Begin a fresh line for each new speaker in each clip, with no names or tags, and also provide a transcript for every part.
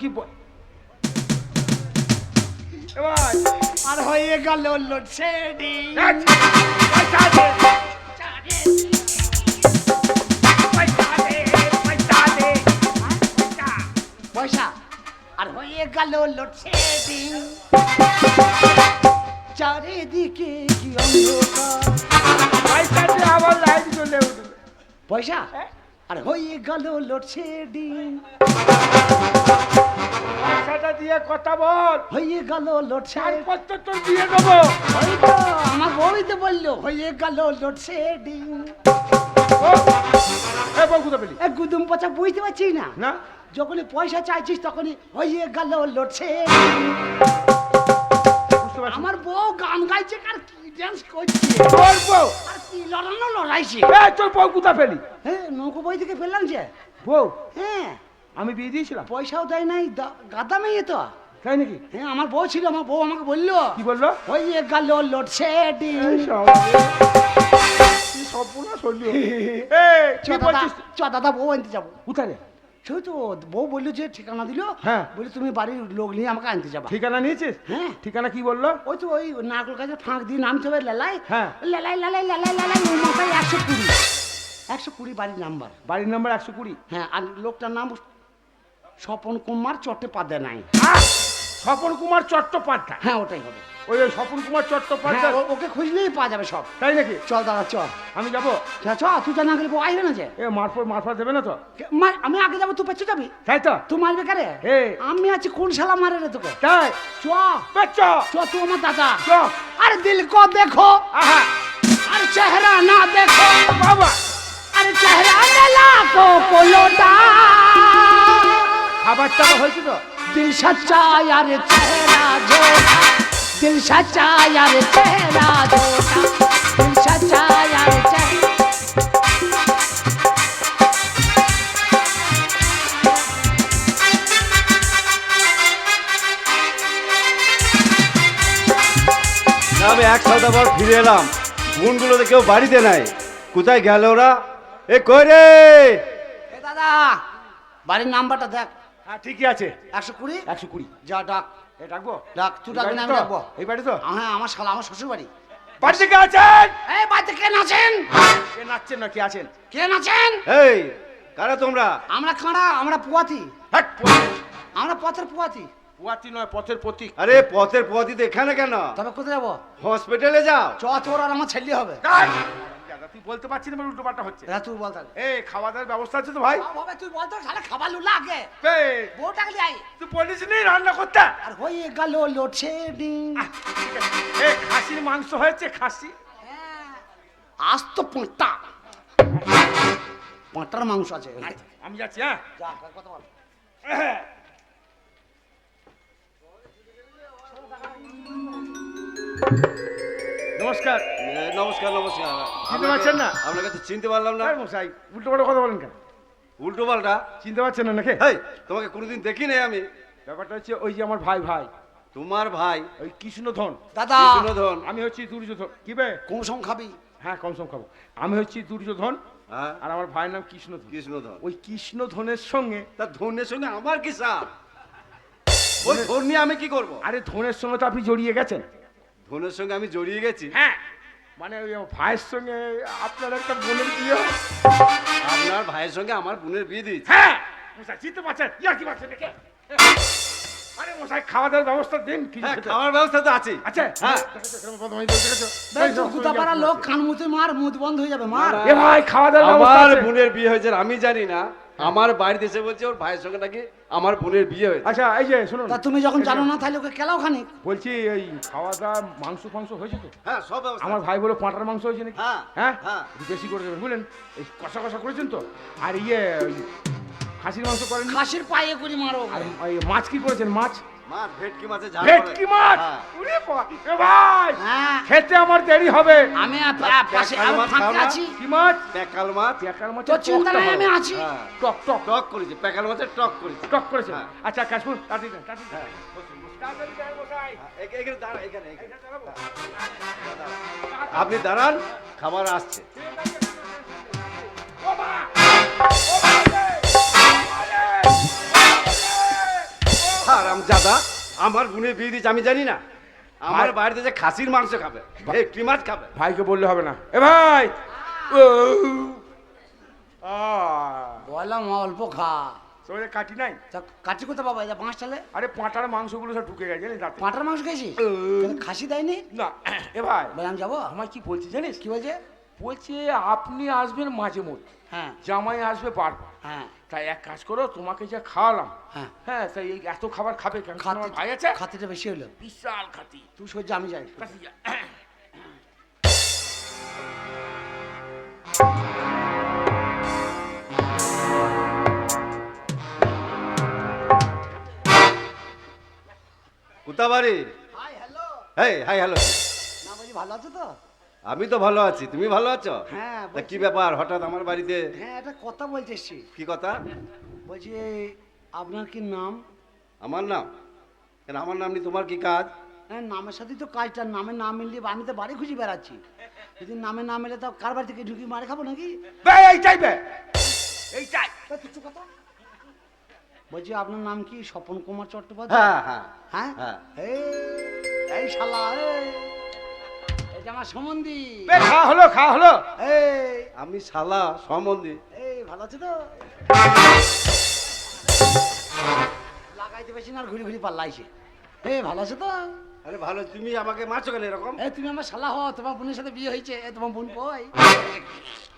কি বল এবার
আর হয়ে গেল লোডশেডিং
পয়সা।
আর হয়ে গেল লোডশেডিং চারিদিকে কি অন্ধকার।
পয়সা? দিয়ে আবার লাইট জ্বলে উঠবে
পয়সা? আর হয়ে গেল লোডশেডিং
দিয়ে কথা বল।
হয়ে গেল
ছাড়পত্র তোর দিয়ে দেবো।
আমার বউই তো বলল হয়ে গেল লোডশেডিং গুদুম পচা বুঝতে পারছি না?
না।
যখনই পয়সা চাইছিস তখনই হয়ে গেল লোডশেডিং আমার বউ গান গাইছে আর কি ডান্স করছে?
তোর বউ?
আর কি লড়ানো লড়াইছে?
এ তোর বউ কোথা পেলি?
হ্যাঁ নৌকো বই থেকে ফেললাম যে।
বউ?
হ্যাঁ।
আমি বিয়ে দিয়েছিলাম।
পয়সাও দেয় নাই গাদা মেয়ে তো।
তাই নাকি?
হ্যাঁ আমার বউ ছিল আমার বউ আমাকে বলল।
কি বলল?
গেল লোডশেডিং।
এই,
চ দাদা বউ আনতে যাব।
কোথায়?
সেই তো বউ বলল যে ঠিকানা দিল।
হ্যাঁ।
বলে তুমি বাড়ির লোক নিয়ে আমাকে আনতে যাবা।
ঠিকানা নিয়েছিস?
হ্যাঁ।
ঠিকানা কি বলল?
ওই তো ওই নারকল গাছের ফাঁক দিয়ে নামতে হবে লেলাই।
হ্যাঁ।
লেলাই লেলাই লেলাই লেলাই ওই মাথায় একশো কুড়ি। একশো কুড়ি বাড়ির নাম্বার।
বাড়ির নাম্বার একশো কুড়ি।
হ্যাঁ আর লোকটার নাম স্বপন কুমার চট্টোপাধ্যায় নাই।
হ্যাঁ, স্বপন কুমার চট্টোপাধ্যায়?
হ্যাঁ ওটাই হবে।
ওই ওই স্বপন কুমার চট্টোপাধ্যায়?
হ্যাঁ, ওকে খুঁজলেই পাওয়া যাবে সব।
তাই নাকি?
চল দাদা চল।
আমি যাব?
চল তুই তো না গেলে আসবে না যে।
এ মারফত মারফত দেবে না তো?
আমি আগে যাব তুই পেছু যাবি?
তাই তো?
তুই মারবে কারে? আমি আছি কোন শালা মারে রে তোকে?
তাই?
চ।
বেচ।
চ তুই আমার দাদা।
চ।
আরে দিল কো দেখো। আরে চেহারা না দেখো।
বাবা।
আরে চেহারা না
কো কোলোটা আবার তো?
হয়েছিল দিল সচ্চাই আরে চেহারা জোড়া। দিল সচ্চাই আরে চেহারা জোড়া। দিল সচ্চাই আরে
চেহারা। আমি এক সপ্তাহ পর ফিরে এলাম। বোনগুলো তো কেউ বাড়িতে নাই। কোথায় গেল ওরা? এ কই রে?
দাদা বাড়ির নাম্বারটা দেখ।
হ্যাঁ ঠিকই আছে।
একশো কুড়ি?
একশো কুড়ি।
যা ডাক
এ ডাকবো?
ডাক তুই ডাকবি না আমি ডাকবো।
এই বাড়ি তো?
হ্যাঁ আমার শালা আমার শ্বশুর বাড়ি
বাড়ি থেকে আছেন?
এই বাড়িতে কে নাচেন?
কে নাচছেন না কে আছেন?
কে নাচেন?
এই কারা তোমরা?
আমরা খাঁড়া আমরা পুয়াতি।
হ্যাট
আমরা পথের পুয়াতি।
পুয়াতি নয় পথের প্রতীক।
আরে পথের পথিতে এখানে কেন?
তবে কোথায় যাব?
হসপিটালে যাও।
চ তোর আর আমার ছেলে হবে।
তুই বলতে পারছিস না উল্টো পাল্টা হচ্ছে।
তুই বল তাহলে।
এই খাওয়া দাওয়ার ব্যবস্থা আছে তো ভাই?
বাবা তুই বল তো শালা খাবার লুলা আগে
এই,
বউটাকে আই।
তুই বলিস নি রান্না করতে?
আর হয়ে গেল লোডশেডিং।
এই খাসির মাংস হয়েছে খাসি।
আজ তো পাঁটা। পাঁটার মাংস আছে।
আমি যাচ্ছি হ্যাঁ।
যা, কথা বল।
নমস্কার
এ, নমস্কার। নমস্কার নমস্কার।
চিনতে পারছেন না?
আপনাকে তো চিনতে পারলাম না।
মশাই উল্টো পাল্টা কথা বলেন কেন?
উল্টো পাল্টা?
চিনতে পারছেন না নাকি?
হেই তোমাকে কোনোদিন দেখি নাই আমি।
ব্যাপারটা হচ্ছে ওই যে আমার ভাই ভাই।
তোমার ভাই?
ওই কৃষ্ণধন।
দাদা!
বিষ্ণুধন
আমি হচ্ছি দুর্যোধন। কি বে?
কোন সম খাবি।
হ্যাঁ কম সম খাব। আমি হচ্ছি দুর্যোধন
হ্যাঁ।
আর আমার ভাইয়ের নাম কৃষ্ণধন।
কৃষ্ণধন।
ওই কৃষ্ণধনের সঙ্গে
তা ধনের সঙ্গে আমার কি সাপ ওই ধন নিয়ে আমি কি করব?
আরে ধনের সঙ্গে তো আপনি জড়িয়ে গেছেন।
ধনের সঙ্গে আমি জড়িয়ে গেছি।
হ্যাঁ মানে ওই ভাইয়ের সঙ্গে আপনার একটা বোনের বিয়ে
আপনার ভাইয়ের সঙ্গে আমার বোনের বিয়ে দিয়েছি।
হ্যাঁ মশাই চিনতে পারছেন? ইয়ার কি পারছেন নাকি আরে মশাই খাওয়া দাওয়ার ব্যবস্থা দিন কি?
হ্যাঁ খাওয়ার ব্যবস্থা তো আছে
আছে
হ্যাঁ।
দেখ তো গুতা পাড়া লোক কান মুতে মার মুখ বন্ধ হয়ে যাবে মার।
এ ভাই খাওয়া দাওয়ার ব্যবস্থা
আমার বোনের বিয়ে হয়েছে আমি জানি না। আমার বাড়িতে এসে বলছে ওর ভাইয়ের সঙ্গে নাকি আমার বোনের বিয়ে হয়েছে।
আচ্ছা এই যে শুনুন।
তা তুমি যখন জানো না তাহলে ওকে কেলাও খানি
বলছি এই খাওয়া দাওয়া মাংস ফাংস হয়েছে তো?
হ্যাঁ সব ব্যবস্থা।
আমার ভাই বলে পাঁটার মাংস হয়েছে নাকি?
হ্যাঁ,
হ্যাঁ?
হ্যাঁ।
একটু বেশি করে দেবেন বুঝলেন? এই কষা কষা করেছেন তো? আর ইয়ে খাসির মাংস করেন
খাসির পায়ে করি মারো।
আর ওই মাছ কি করেছেন মাছ?
মাছ ভেটকি মাছের ঝাল
ভেটকি
করে।
মাছ?
হ্যাঁ।
ভাই
হ্যাঁ।
খেতে আমার দেরি হবে।
আমি পাশে
মাছ
আছি।
কি মাছ?
মাছ।
পেকার মাছ
তোর চিন্তা নাই আমি আছি।
হ্যাঁ।
টক টক।
টক করেছে মাছের টক করেছে।
টক করেছে। আচ্ছা তাড়াতাড়ি তাড়াতাড়ি?
আপনি দাঁড়ান খাবার আসছে। হারাম জাদা আমার বোনের বিয়ে দিচ্ছে আমি জানি না। আমার বাড়িতে যে খাসির মাংস খাবে একটি মাছ খাবে।
ভাইকে বললে হবে না। এ ভাই!
বললাম অল্প খা।
তোদের কাটি নাই?
তা কাটি কোথায় বাবা এটা পাঁচ চালে
আরে পাঁটার মাংসগুলো সব ঢুকে গেছে জানিস
পাঁটার মাংস। কেন খাসি দেয়নি?
না এ ভাই।
বলে আমি যাব?
আমার কি বলছি জানিস?
কি বলছে?
বলছে আপনি আসবেন মাঝে মধ্যে।
হ্যাঁ।
জামাই আসবে বারবার।
হ্যাঁ।
তাই এক কাজ করো তোমাকে যা খাওয়ালাম
হ্যাঁ।
হ্যাঁ তাই এই এত খাবার খাবে কেন? তোমার ভাই আছে?
খাতিটা বেশি হলো।
বিশাল খাতি
তুই সহ্য আমি যাই।
যা।
হাই হ্যালো
এই হাই হ্যালো
না বলছি ভালো আছো তো?
আমি তো ভালো আছি তুমি ভালো আছো?
হ্যাঁ,
কি ব্যাপার হঠাৎ আমার বাড়িতে
হ্যাঁ একটা কথা বলতে এসছি
কি কথা?
বলছি আপনার কি নাম?
আমার নাম? কেন আমার নাম নেই তোমার কি কাজ?
হ্যাঁ নামের সাথেই তো কাজটা নামে না মিললে আমি তো বাড়ি খুঁজে বেড়াচ্ছি। যদি নামে না মেলে তো কার বাড়ি থেকে ঢুকি মারে খাব নাকি?
এই চাইবে এই চাই
কিছু কথা। বলছি আপনার নাম কি? স্বপন কুমার চট্টোপাধ্যায়?
হ্যাঁ হ্যাঁ।
হ্যাঁ?
হ্যাঁ।
এই শালা এই আমার সম্বন্ধী।
খাওয়া হলো খাওয়া হলো।
এই
আমি শালা সম্বন্ধী।
এই ভালো আছে তো? লাগাইতে বেশি না আর ঘুরি ঘুরি পাল্লাইছে। এই ভালো আছে তো?
আরে ভালো তুমি আমাকে মারছো কেন এরকম?
এই তুমি আমার শালা হও তোমার বোনের সাথে বিয়ে হয়েছে এ, তোমার বোন কই?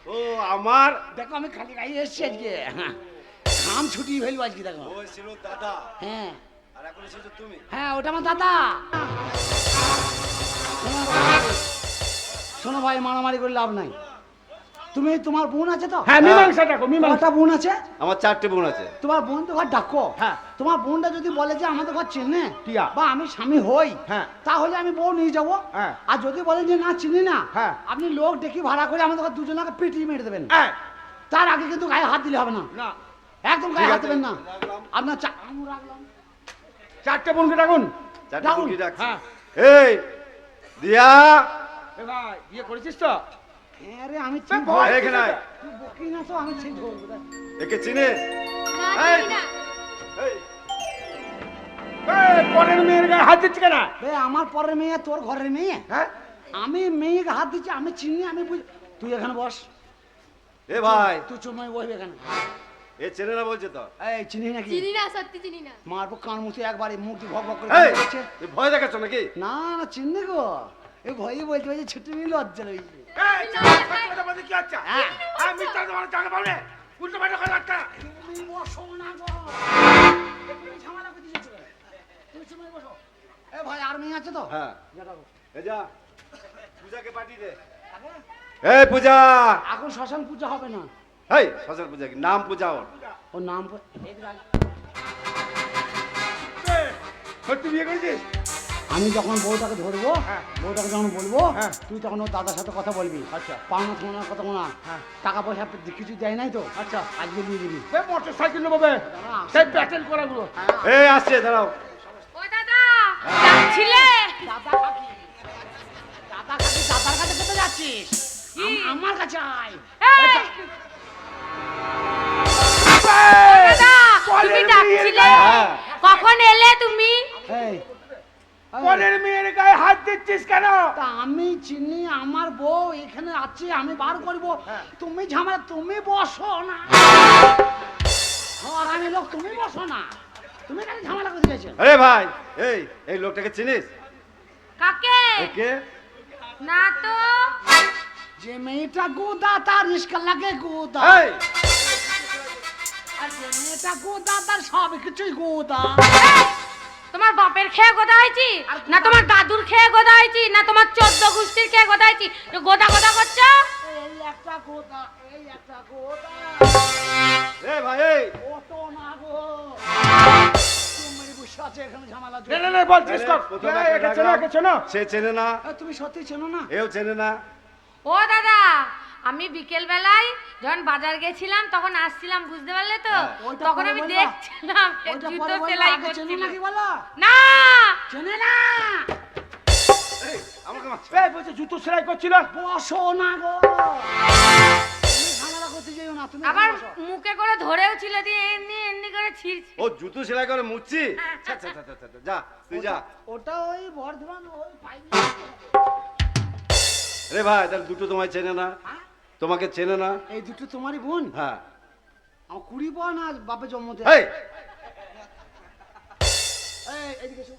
ও আমার?
দেখো আমি খালি গায়ে এসছি আজকে। ঘাম ছুটি ফেলব আজকে দেখো।
ওই ছিল দাদা।
হ্যাঁ।
আর এখন এসেছ তুমি?
হ্যাঁ ওটা আমার দাদা। শোনো, ভাই মারামারি করে লাভ নাই। তুমি তোমার বোন আছে তো?
হ্যাঁ মীমাংসা ডাকো মীমাংসা।
কটা বোন আছে?
আমার চারটে বোন আছে।
তোমার বোন তো ঘর ডাকো।
হ্যাঁ।
তোমার বোনটা যদি বলে যে আমাদের ঘর চেনে
টিয়া।
বা আমি স্বামী হই
হ্যাঁ।
তাহলে আমি বউ নিয়ে যাব।
হ্যাঁ।
আর যদি বলেন যে না চিনি না
হ্যাঁ।
আপনি লোক ডেকে ভাড়া করে আমাদের ঘর দুজনকে পিটিয়ে মেরে দেবেন।
হ্যাঁ।
তার আগে কিন্তু গায়ে হাত দিলে হবে না।
না।
একদম গায়ে হাত দেবেন না। আপনার
চারটে বোনকে ডাকুন।
চারটে
ডাকুন।
বুকি ডাকছি।
হ্যাঁ।
এই দিয়া।
এ ভাই বিয়ে করেছিস তো?
হ্যাঁ রে আমি
বে, ভয়
এখানে আয়।
বকি না তো আমি চিনবো।
একে চিনিস? এই। এই।
এই, পরের মেয়ের গায়ে হাত দিচ্ছি কেন?
বে আমার পরের মেয়ে তোর ঘরের মেয়ে?
হ্যাঁ?
আমি মেয়েকে হাত দিচ্ছি আমি চিনি আমি বুঝ তুই এখানে বস।
এ ভাই।
তুই চুমাই বসবি এখানে।
এ চেনে না বলছে তো।
এই চিনি নাকি?
চিনি না সত্যি চিনি না।
মারবো কান একবারে মুখ ভক ভক করে
ভয় দেখাচ্ছ নাকি?
না না চিনি গো। এই ভয়ই বলতে বলছে ছুটি নিয়ে লজ্জা রয়েছে? হ্যাঁ।
হ্যাঁ,
ভাই আর মেয়ে আছে তো
হ্যাঁ
যা ডাকো।
এ যা পূজাকে পাঠিয়ে দে এই পূজা
এখন শ্মশান পূজা হবে না
এই সরস্বতী পূজা কি নাম পূজা ওর
নাম
সত্যি বিয়ে করেছিস
আমি যখন বউটাকে ধরবো
হ্যাঁ।
বউটাকে যখন বলব
হ্যাঁ।
তুই তখন ওর দাদার সাথে কথা বলবি।
আচ্ছা।
পাওনা থামানোর কথা
হ্যাঁ।
টাকা পয়সা কিছু দেয় নাই তো?
আচ্ছা।
আজকে দিয়ে দিবি।
মোটর সাইকেল নেব সেই প্যাটেল করাগুলো।
এই আসছে দাঁড়াও।
ও দাদা যাচ্ছিলে?
দাদা কাকি। দাদা কাকি দাদার কাছে কোথায় যাচ্ছিস। আমার কাছে আয়।
দাদা তুমি ডাকছিলে?
হ্যাঁ।
কখন এলে তুমি?
এই,
পরের মেয়ের গায়ে হাত দিচ্ছিস কেন?
তা আমি চিনি আমার বউ এখানে আছে আমি বার করব।
হ্যাঁ।
তুমি ঝামেলা তুমি বসো না। আমি লোক তুমি বসো না। তুমি কেন ঝামেলা করতে গেছো
আরে ভাই এই এই লোকটাকে চিনিস?
কাকে?
একে?
না তো।
যে মেয়েটা গোদা তার রিস্কা লাগে গোদা।
এই!
আর যে মেয়েটা গোদা তার সব কিছুই গোদা!
তোমার বাপের খেয়ে গোদা হয়েছি? না তোমার দাদুর খেয়ে গোদা হয়েছি? না তোমার চোদ্দ গোষ্ঠীর খেয়ে গোদা হয়েছি? গোদা গোদা করছ?
এই একটা গোদা এই একটা গোদা।
এ ভাই এই।
কত না গো। তুমি বসে আছে
না না না বলছিস কর।
প্রথমে
এই,
একটা
একে চেনো
ডাকলাম।
একে চেনো।
সে চেনে না।
এ, তুমি সত্যি চেনো না?
এও চেনে না।
ও দাদা আমি বিকেল বেলায় যখন বাজার গেছিলাম তখন আসছিলাম বুঝতে পারলে তো?
হ্যাঁ।
তখন আমি দেখছিলাম জুতো সেলাই
আগে চেনো
করছিল
নাকি বলো?
না!
চেনে না!
জুতো সেলাই করছিল।
বসো না গো।
আবার মুখে করে ধরেও ছিল দিয়ে এমনি এমনি করে ছিঁড়ছি।
ও জুতো সেলাই করে মুচ্ছি
হ্যাঁ।
আচ্ছা আচ্ছা আচ্ছা আচ্ছা, যা তুই যা।
ওটা ওই বর্ধমান ওই পাইনি
রে ভাই তাহলে দুটো তোমায় চেনে না।
হ্যাঁ?
তোমাকে চেনে না?
এই দুটো তোমারই বোন?
হ্যাঁ।
আমার কুড়ি বোন আর বাপে জন্মতে
এই
এই, এদিকে এসো।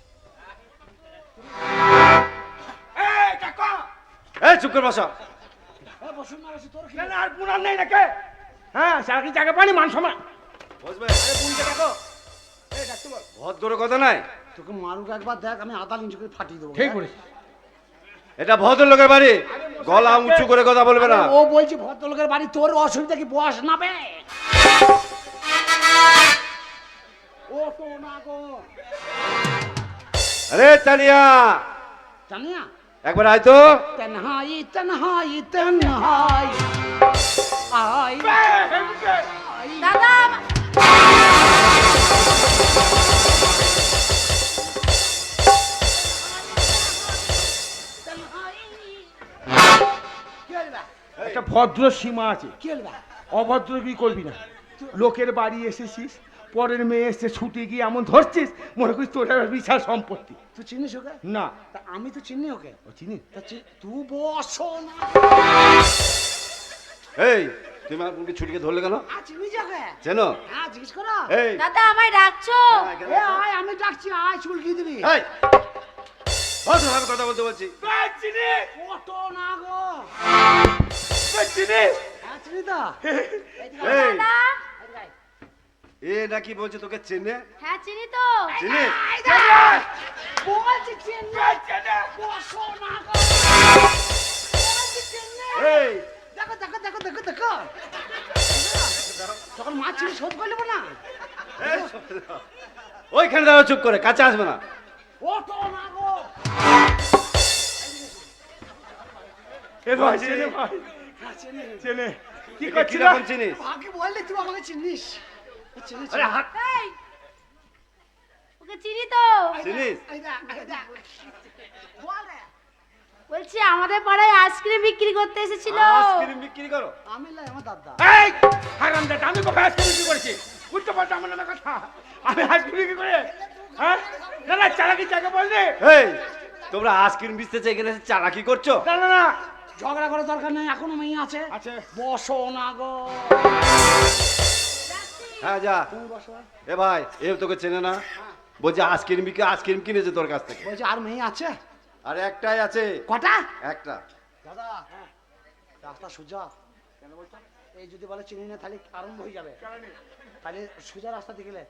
এই
চুপ করে বসা।
এই, বসুন না বসুন তোর কি?
না না আর পুনার নেই নাকি? হ্যাঁ সারা জায়গা পানি মান সময়
বসবে।
আরে বুনকে দেখো এই ডাক্তার
ভদ্র কথা নাই?
তোকে মারুক একবার দেখ আমি আদা করে ফাটিয়ে দেবো
ঠিক বলেছিস।
এটা ভদ্রলোকের বাড়ি। গলা উঁচু করে কথা বলবে না।
ও বলছি ভদ্রলোকের বাড়ি তোর অসুবিধা কি? বস না বে। ও তো না গো।
আরে তানিয়া।
জানি না
একবার আয় তো।
তনহাই তনহাই তনহাই। আই
দাদা
ভদ্র সীমা আছে।
কি
অভদ্র কি করবি না? লোকের বাড়ি এসেছিস পরের মেয়ে এসে ছুটি গিয়ে এমন ধরছিস মনে করিস তোর বিশাল সম্পত্তি।
তুই চিনিস ওকে?
না।
তা আমি তো চিনি ওকে।
ও চিনি?
তা তুই বসো না।
এই তুমি আমার বোনকে ছুটিকে ধরলে কেন?
আ চিনি যাকে
চেনো।
হ্যাঁ জিজ্ঞেস করো।
এই।
দাদা আমায় ডাকছো?
হ্যাঁ,
এ আয় আমি ডাকছি আয় চুলকি দিবি।
এই। কথা বলতে বলছি।
চিনি!
কত না গো।
এ নাকি বলছে তোকে চেনে?
হ্যাঁ চিনি তো।
বলছি চিনি। বসো না।
এই।
দেখো দেখো দেখো দেখো দেখো। তখন মাছ চিনি শোধ করে নেব না।
ওইখানে দাঁড়া চুপ করে কাছে আসবে না।
না গো।
এ ভাই
হ্যাঁ চিনি।
চেনে। কি করছিস?
কীরকম চিনিস
আগে বললে তুই আমাকে চিনিস। চিনিস
আরে হাত।
ওকে চিনি তো।
চিনিস?
এই দেখ, এই দেখ। বল রে।
বলছি আমাদের পাড়ায় আইসক্রিম বিক্রি করতে এসেছিল।
আইসক্রিম বিক্রি করো?
আমি লাই আমার দাদা।
এই হারাম দাদা আমি কবে আইসক্রিম কি করেছি? বুঝতে পারছ আমার নামে কথা? আমি আইসক্রিম কি করে হ্যাঁ? না না চালাকি জায়গা বললে?
এই তোমরা আইসক্রিম বিচতেছে এখানে এসে চালাকি করছ?
না না না।
ঝগড়া করার দরকার নেই এখনও মেয়ে আছে।
আছে।
বসো না গো।
হ্যাঁ যা।
তুমি বসো।
এ ভাই এ তোকে চেনে না। বলছে আইসক্রিম বিকে আইসক্রিম কিনেছে তোর কাছ থেকে?
বলছি আর মেয়ে আছে?
আর একটাই আছে।
কটা?
একটা।
দাদা রাস্তা সোজা। এই যদি বলে চিনি না তাহলে আরম্ভ হয়ে যাবে। তাহলে সোজা রাস্তা দিয়ে গেলে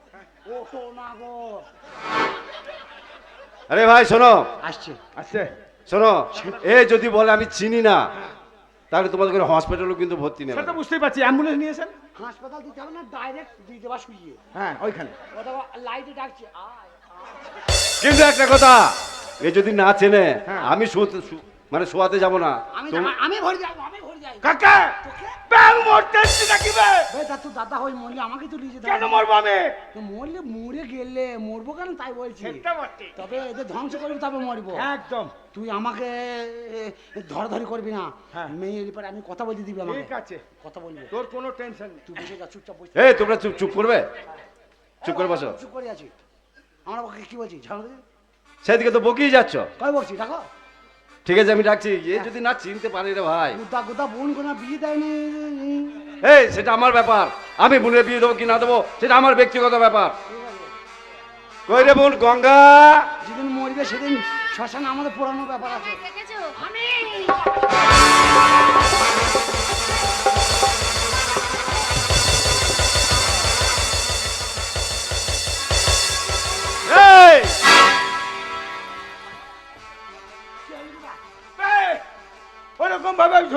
ওঠো না গো।
আরে ভাই শোনো।
আসছে।
আছে
শোনো এ যদি বলে আমি চিনি না তাহলে তোমাদের করে হসপিটালও কিন্তু ভর্তি নেবে
সেটা বুঝতেই পারছি অ্যাম্বুলেন্স নিয়েছেন
হাসপাতাল দিতে হবে না ডাইরেক্ট দিয়ে দেবা শুয়ে
হ্যাঁ ওইখানে।
লাইটে ডাকছে।
কিন্তু একটা কথা এ যদি না চেনে
হ্যাঁ।
আমি শুতে মানে শোয়াতে যাব না।
আমি আমি ভরে যাই আমি ভরে যাই।
কাকা! মরতে এসছি নাকি বে
দাদা হই মরলে আমাকে তো নিয়ে যেতে
কেন মরবো আমি?
তো মরলে মরে গেলে মরবো কেন তাই বলছি?
সেটা বটে।
তবে এদের ধ্বংস করবি তবে মরবো।
একদম।
তুই আমাকে ধরাধরি করবি না।
হ্যাঁ।
মেয়ের পরে আমি কথা বলতে দিবি আমাকে।
ঠিক আছে।
কথা বলবি।
তোর কোনো টেনশন নেই।
তুই বসে যা চুপচাপ বসে
এই তোমরা চুপ চুপ করবে? চুপ করে বসো।
চুপ করে আছি। আমরা কি বলছি
সেদিকে তো বকিয়ে যাচ্ছ।
কয় বলছি দেখো
ঠিক আছে আমি ডাকছি এ যদি না চিনতে পারি রে ভাই।
গুদা গুদা বোন কোনো বিয়ে দেয়নি
এই সেটা আমার ব্যাপার। আমি বোনের বিয়ে দেবো কি না দেবো সেটা আমার ব্যক্তিগত ব্যাপার। কই রে বোন গঙ্গা?
যেদিন মরবে সেদিন শ্মশানে আমাদের পুরানো ব্যাপার আছে।
দেখেছ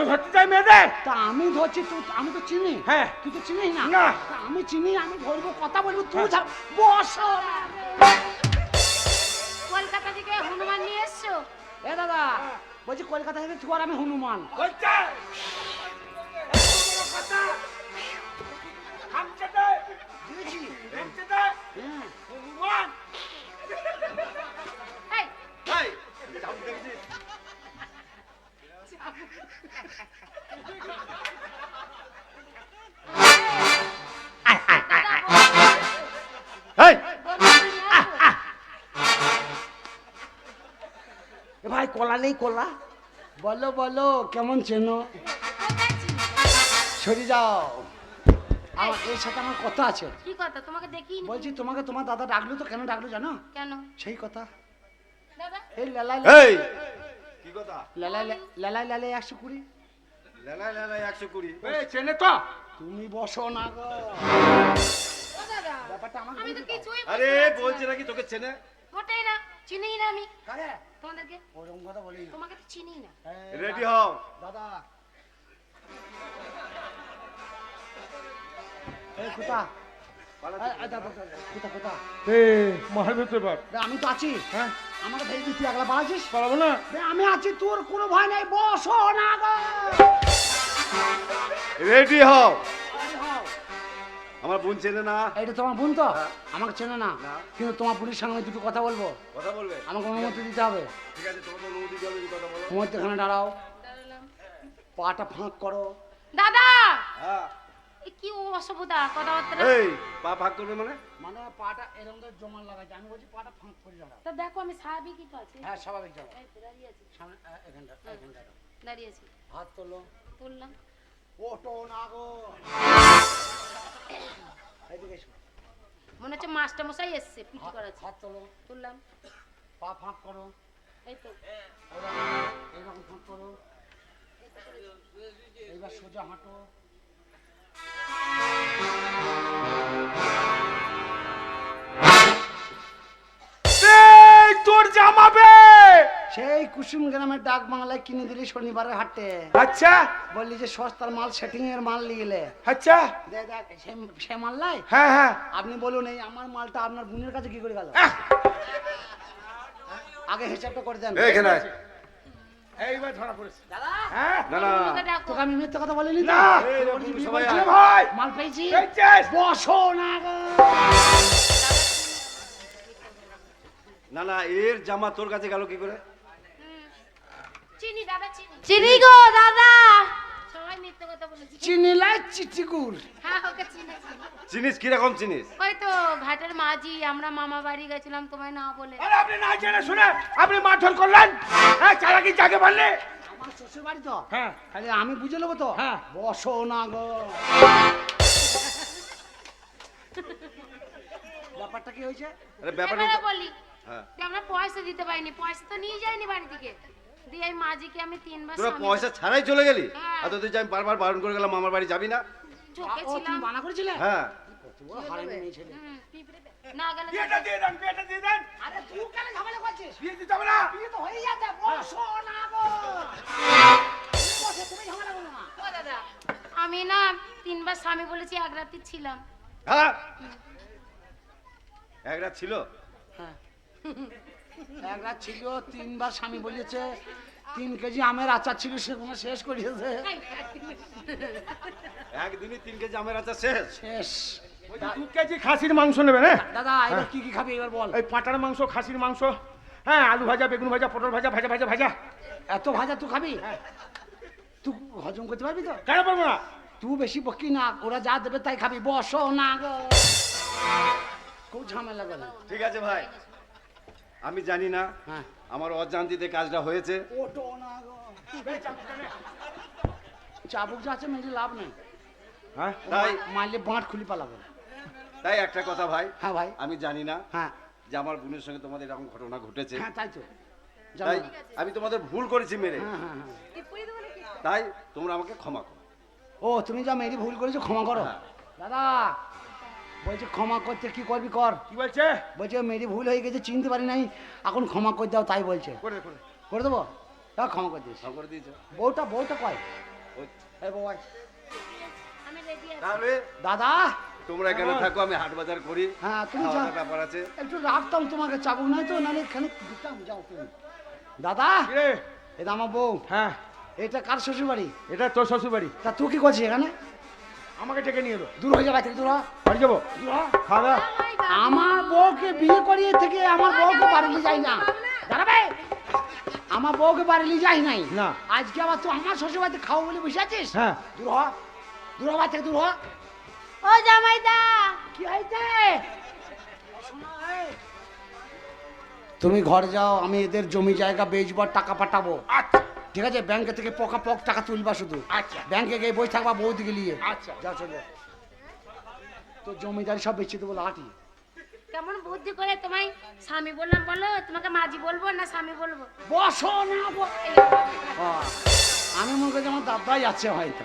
ধরতে চাই মেয়েদের
তা আমি ধরছি তুই আমি তো চিনি
হ্যাঁ।
তুই তো চিনি না
না।
তা আমি চিনি আমি ধরবো কথা বলব তুই। যা বস
কলকাতা থেকে হনুমান নিয়ে এসছো
এ দাদা বলছি কলকাতা থেকে তুই আর আমি হনুমান নেই কলা? বলো বলো কেমন চেনো? সরে যাও। আমার এর সাথে আমার কথা আছে।
কি কথা? তোমাকে দেখি
বলছি তোমাকে তোমার দাদা ডাকলো তো কেন ডাকলো জানো?
কেন?
সেই কথা।
দাদা?
এই লালাই
এই! কি কথা?
লালাই লালাই লালাই একশো কুড়ি।
লেলাই লেলাই একশো কুড়ি।
এই চেনে তো।
তুমি বসো না গো।
ও দাদা
ব্যাপারটা আমাকে
আমি তো কিছুই
আরে বলছে। নাকি তোকে চেনে?
মোটেই না। চিনিই না আমি।
কারে?
তোমাদেরকে?
ওরকম কথা বলি না।
তোমাকে তো চিনিই না।
রেডি
দা-
হও।
দাদা। এই কোথা? এই, এই, দাদা, দাদা, কোথা কোথা?
এ মারবে তো বাপ
বে, আমি তো আছি।
হ্যাঁ।
আমাকে ভেবে দিচ্ছি একলা বাড়াচ্ছিস
পারব না।
আমি আছি তোর কোনো ভয় নাই। বসো না গো।
রেডি হও। আমার বোন চেনে না।
এটা তোমার বোন তো। আমাকে চেনে না। কিন্তু তোমার বোনের সঙ্গে দুটো কথা বলব?
কথা বলবে?
আমাকে অনুমতি দিতে হবে।
ঠিক আছে তোমাকে অনুমতি দেওয়া যদি কথা বলো।
মধ্যখানে দাঁড়াও।
দাঁড়ালাম।
পাটা ফাঁক করো।
দাদা!
হ্যাঁ।
এ কি অসভ্যতা কথাবার্তা?
এই পা ভাগ করবে মানে?
মানে পাটা এরকম করে জমা লাগাচ্ছে। আমি বলছি পাটা ফাঁক করে দাঁড়াও।
তা দেখো আমি স্বাভাবিকই তো আছি।
হ্যাঁ স্বাভাবিক যাও।
এই দাঁড়িয়ে আছি।
সামনে এখানটা এখানটা
দাঁড়িয়ে আছি।
হাত তোলো।
তুললাম। মনে হচ্ছে মাস্টার মশাই এসছে পিটি করা
হাত তোলো
তুললাম
পা ফাঁক করো
এই তো
এইরকম- ফাঁক করো এইবার সোজা হাঁটো কুসুম গ্রামের ডাক বাংলায় কিনে দিলি শনিবারের হাটে।
আচ্ছা।
বললি যে সস্তার মাল সেটিং এর মাল নিয়ে গেলে।
আচ্ছা।
সে- মাল নাই?
হ্যাঁ হ্যাঁ।
আপনি বলুন এই আমার মালটা আপনার বোনের কাছে কি করে গেল? আগে হিসাবটা করে দেন।
এইখানে আয়।
এইবার ধরা পড়েছে।
দাদা
হ্যাঁ?
না না।
তোকে আমি মিথ্যে কথা বলিনি
না।
এই রে, বন্ধু, সবাই
ভাই
মাল পেয়েছি? বসো না
না না এর জামা তোর কাছে গেল কি করে?
চিনি। গো দাদা। সবাই মিথ্যে কথা বলেছি।
চিনিলাই চিটিকুর
হ্যাঁ ওকে চিনেছি
চিনিস? কীরকম চিনিস?
ওই তো ঘাটের মাঝি আমরা মামা বাড়ি গেছিলাম তোমায় না বলে।
আরে আপনি না জেনে শুনে আপনি মারধর করলেন? হ্যাঁ চালাকি যাকে বললে?
আমার শ্বশুর বাড়ি তো?
হ্যাঁ।
খালি আমি বুঝে নেব তো?
হ্যাঁ।
বসো না গো। ব্যাপারটা কি হয়েছে?
আরে ব্যাপারটা
বলি
হ্যাঁ।
আমরা পয়সা দিতে পারিনি পয়সা তো নিয়ে যায়নি বাড়ি থেকে। দিয়ে এই মাঝিকে আমি তিনবার
তোরা পয়সা ছাড়াই চলে গেলি?
হ্যাঁ।
আর যে আমি বারবার বারণ করে গেলাম মামার বাড়ি যাবি না?
ঝোঁকে
ও তুমি
ছিলাম
মানা করেছিলে?
হ্যাঁ।
ও হারামি মেয়ে ছেলে।
হুম, পিঁপড়ে পে- না গেলে
বিয়েটা দিয়ে দেন বিয়েটা দিয়ে দেন।
আরে তুই কেন ঝামেলা করছিস?
বিয়ে দিতে হবে না।
বিয়ে তো হয়ে যাচ্ছে বসো না গো। বসো তুমি ঝামেলা করো না।
ও দাদা আমি না তিনবার স্বামী বলেছি এক রাত্রি ছিলাম।
হ্যাঁ। এক রাত ছিল?
হ্যাঁ। এক ছিল তিনবার স্বামী বলেছে তিন কেজি আমের আচার ছিল সেগুলো শেষ করিয়েছে।
একদিনই তিন কেজি আমের আচার শেষ।
শেষ।
দু কেজি খাসির মাংস নেবেন হ্যাঁ
দাদা এবার কি কি খাবি এবার বল।
এই পাটার মাংস খাসির মাংস হ্যাঁ আলু ভাজা বেগুন ভাজা পটল ভাজা ভাজা ভাজা ভাজা।
এত ভাজা তুই খাবি? তুই হজম করতে পারবি তো?
কেন পারব না?
তুই বেশি বকি না ওরা যা দেবে তাই খাবি। বসো না গো। খুব ঝামেলা করে।
ঠিক আছে ভাই। আমি জানি না।
হ্যাঁ।
আমার অজান্তিতে কাজটা হয়েছে।
চাবুক যা আছে মেরে লাভ নেই।
হ্যাঁ
তাই
মারলে বাঁট খুলি পালাবে।
তাই একটা কথা ভাই।
হ্যাঁ ভাই।
আমি জানি না
হ্যাঁ।
যে আমার বোনের সঙ্গে তোমাদের এরকম ঘটনা ঘটেছে।
হ্যাঁ তাই তো।
তাই আমি তোমাদের ভুল করেছি মেরে।
হ্যাঁ হ্যাঁ হ্যাঁ।
তাই তোমরা আমাকে ক্ষমা করো।
ও তুমি যা মেরি ভুল করেছ ক্ষমা করো।
হ্যাঁ।
দাদা বলছে ক্ষমা করতে কি করবি কর।
কি বলছে?
বলছে মেরি ভুল হয়ে গেছে চিনতে পারি নাই। এখন ক্ষমা করে দাও তাই বলছে।
করে করে
করে দেবো? হ্যাঁ ক্ষমা করে দিস
করে দিয়েছ।
বউটা বউটা কয়? বউ
তাহলে
দাদা!
তোমরা এখানে থাকো আমি হাট বাজার করি।
হ্যাঁ তুমি যাও।
ব্যাপার আছে।
একটু রাখতাম তোমাকে চাবুক নাই তো নাহলে এখানে দিতাম যাও তুমি। দাদা! এটা আমার বউ।
হ্যাঁ।
এটা কার শ্বশুর বাড়ি
এটা তোর শ্বশুর বাড়ি
তা তুই কি করছিস এখানে?
আমাকে ডেকে নিয়ে এলো।
দূর হয়ে যাবে থেকে দূর হ।
বাড়ি যাব। খাওয়া
আমার বউকে বিয়ে করিয়ে থেকে আমার বউকে বাড়ি নিয়ে যাই না। দাঁড়াবে? আমার বউকে বাড়ি নিয়ে যাই নাই।
না।
আজকে আবার তুই আমার শ্বশুর বাড়িতে খাও বলে বসে আছিস?
হ্যাঁ।
দূর হ। দূর হওয়া থেকে দূর হ।
ও জামাইদা।
কি হয়েছে? তুমি ঘরে যাও আমি এদের জমি জায়গা বেচবার টাকা পাঠাবো।
আচ্ছা।
ঠিক আছে ব্যাংকে থেকে পকা পক টাকা তুলবা শুধু।
আচ্ছা।
ব্যাংকে গিয়ে বই থাকবা বৌদিকে নিয়ে।
আচ্ছা।
যা চলে। তো জমিদারি সব বেচে দেবো লাঠি।
কেমন বুদ্ধি করে তোমায় স্বামী বললাম বলো তোমাকে মাঝি বলব না স্বামী বলব?
বসো না ব- আমি মনে করি আমার দাদাই আছে হয়তো।